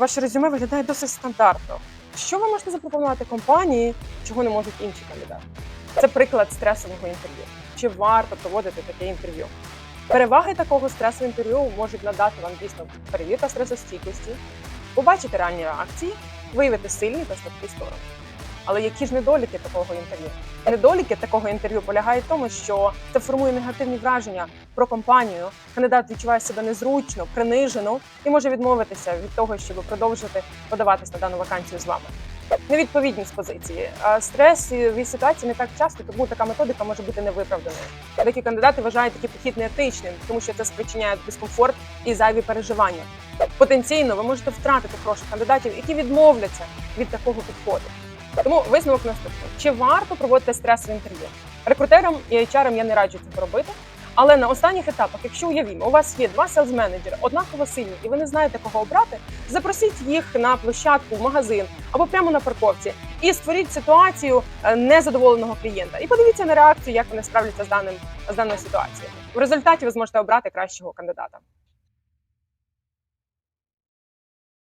ваше резюме виглядає досить стандартно. Що ви можете запропонувати компанії, чого не можуть інші кандидати? Це приклад стресового інтерв'ю. Чи варто проводити таке інтерв'ю? Переваги такого стресового інтерв'ю можуть надати вам дійсно перевірка стресостійкості, побачити реальні реакції, виявити сильні та слабкі сторони. Але які ж недоліки такого інтерв'ю? Недоліки такого інтерв'ю полягають в тому, що це формує негативні враження про компанію. Кандидат відчуває себе незручно, принижено і може відмовитися від того, щоб продовжити подаватись на дану вакансію з вами. Невідповідність позиції. А Стресові ситуації не так часто, тому така методика може бути невиправданою. Деякі кандидати вважають такий підхід неетичним, тому що це спричиняє дискомфорт і зайві переживання. Потенційно ви можете втратити хороших кандидатів, які відмовляться від такого підходу. Тому висновок наступний: чи варто проводити стресове інтерв'ю? Рекрутерам і HR я не раджу цього робити. Але на останніх етапах, якщо уявімо, у вас є два селс-менеджери, однаково сильні, і ви не знаєте, кого обрати, запросіть їх на площадку, в магазин або прямо на парковці і створіть ситуацію е, незадоволеного клієнта. І подивіться на реакцію, як вони справляться з даним з даною ситуацією. В результаті ви зможете обрати кращого кандидата.